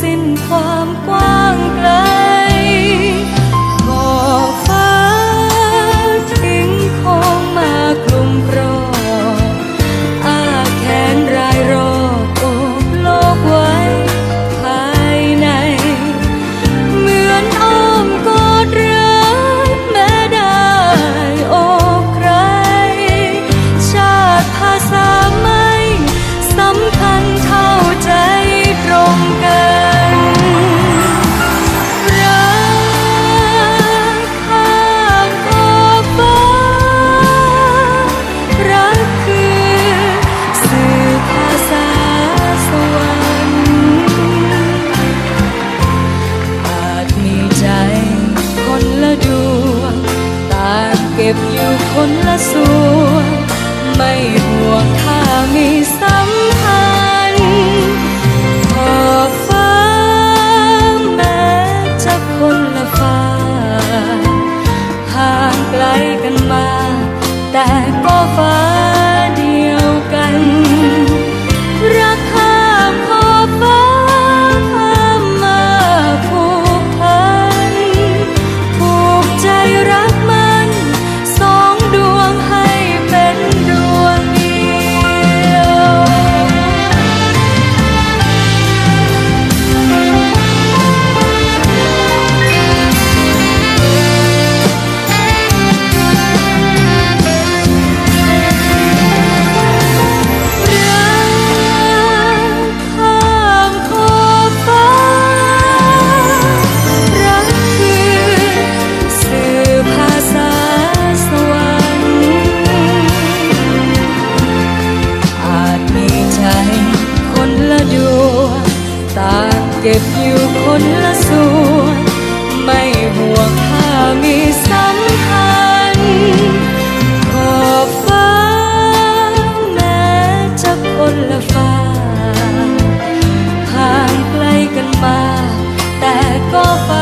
สิ้นความกว้า บอยู่คนละส่วน ไม่ห่วงถ้ามีสัก เก็บอยู่คนละส่วน ไม่ห่วงถ้ามีสัมพันธ์ขอบฟ้าแม้จะคนละฟ้าทางไกลกันมา แต่ก็ไา